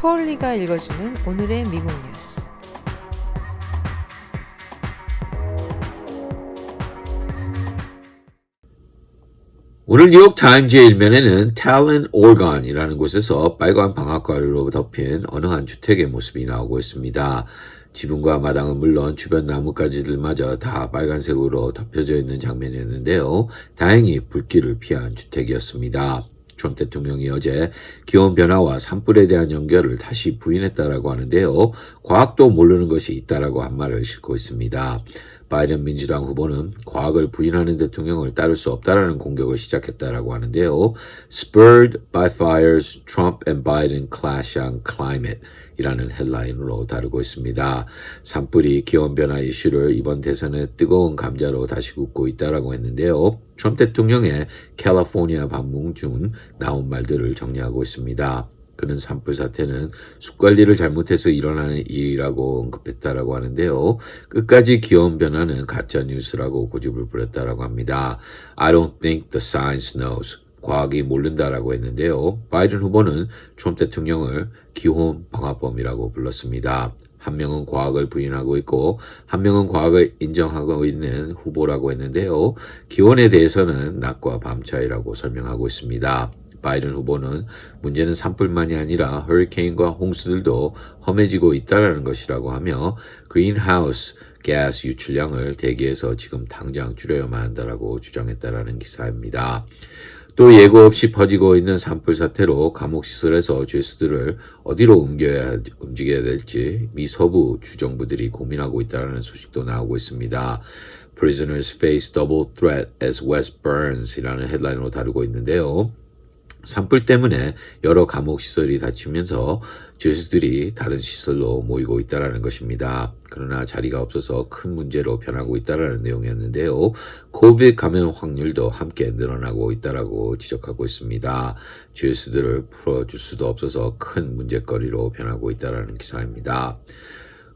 폴리가 읽어주는 오늘의 미국 뉴스. 오늘 뉴욕 타임즈의 일면에는 탈렌 오르건이라는 곳에서 빨간 방앗가루로 덮인 어느 한 주택의 모습이 나오고 있습니다. 지붕과 마당은 물론 주변 나뭇가지들마저 다 빨간색으로 덮여져 있는 장면이었는데요. 다행히 불길을 피한 주택이었습니다. 트럼프 대통령이 어제 기온 변화와 산불에 대한 연결을 다시 부인했다라고 하는데요. 과학도 모르는 것이 있다라고 한 말을 싣고 있습니다. 바이든 민주당 후보는 과학을 부인하는 대통령을 따를 수 없다라는 공격을 시작했다라고 하는데요. Spurred by fires, Trump and Biden clash on climate. 이라는 헬라인으로 다루고 있습니다. 산불이 기온 변화 이슈를 이번 대선의 뜨거운 감자로 다시 굽고 있다라고 했는데요. 트럼프 대통령의 캘리포니아 방문 중 나온 말들을 정리하고 있습니다. 그는 산불 사태는 숲 관리를 잘못해서 일어나는 일이라고 언급했다라고 하는데요. 끝까지 기온 변화는 가짜 뉴스라고 고집을 부렸다라고 합니다. I don't think the science knows. 과학이 모른다라고 했는데요. 바이든 후보는 트럼프 대통령을 기혼 방화범이라고 불렀습니다. 한 명은 과학을 부인하고 있고 한 명은 과학을 인정하고 있는 후보라고 했는데요. 기온에 대해서는 낮과 밤 차이라고 설명하고 있습니다. 바이든 후보는 문제는 산불만이 아니라 허리케인과 홍수들도 험해지고 있다는 것이라고 하며 그린하우스 가스 유출량을 대기에서 지금 당장 줄여야만 한다라고 주장했다라는 기사입니다. 또 예고 없이 퍼지고 있는 산불 사태로 감옥 시설에서 죄수들을 어디로 옮겨야 움직여야 될지 미 서부 주정부들이 고민하고 있다는 소식도 나오고 있습니다. Prisoners face double threat as West burns이라는 헤드라인으로 다루고 있는데요. 산불 때문에 여러 감옥 시설이 닫히면서 죄수들이 다른 시설로 모이고 있다라는 것입니다. 그러나 자리가 없어서 큰 문제로 변하고 있다라는 내용이었는데요. 코비드 감염 확률도 함께 늘어나고 있다라고 지적하고 있습니다. 죄수들을 풀어줄 수도 없어서 큰 문제거리로 변하고 있다라는 기사입니다.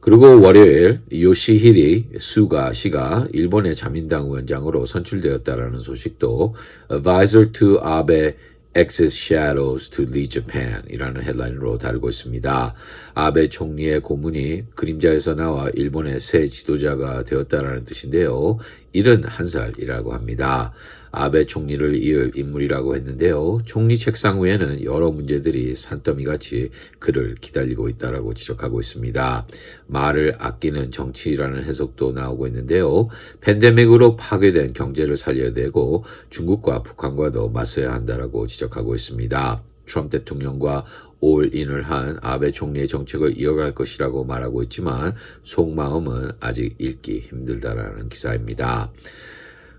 그리고 월요일 요시히리 수가 씨가 일본의 자민당 위원장으로 선출되었다라는 소식도 Advisor to Abe Exit Shadows to Lead Japan 이라는 헤드라인으로 다루고 있습니다. 아베 총리의 고문이 그림자에서 나와 일본의 새 지도자가 되었다라는 뜻인데요. 71살이라고 합니다. 아베 총리를 이을 인물이라고 했는데요. 총리 책상 위에는 여러 문제들이 산더미같이 그를 기다리고 있다라고 지적하고 있습니다. 말을 아끼는 정치라는 해석도 나오고 있는데요. 팬데믹으로 파괴된 경제를 살려야 되고 중국과 북한과도 맞서야 한다라고 지적하고 있습니다. 트럼프 대통령과 올인을 한 아베 총리의 정책을 이어갈 것이라고 말하고 있지만 속마음은 아직 읽기 힘들다라는 기사입니다.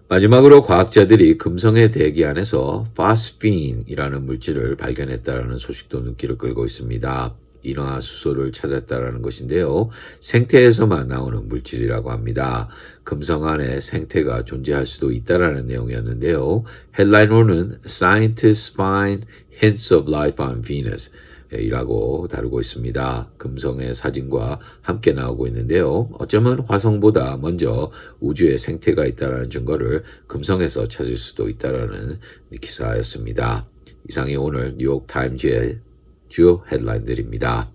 마지막으로 과학자들이 금성의 대기 안에서 파스핀이라는 물질을 발견했다라는 소식도 눈길을 끌고 있습니다. 인화 수소를 찾았다라는 것인데요. 생태에서만 나오는 물질이라고 합니다. 금성 안에 생태가 존재할 수도 있다라는 내용이었는데요. 헬라인으로는 Scientists find hints of life on Venus. 이라고 다루고 있습니다. 금성의 사진과 함께 나오고 있는데요. 어쩌면 화성보다 먼저 우주에 생태가 있다는 증거를 금성에서 찾을 수도 있다는 기사였습니다. 이상이 오늘 뉴욕 타임즈의 주요 헤드라인들입니다.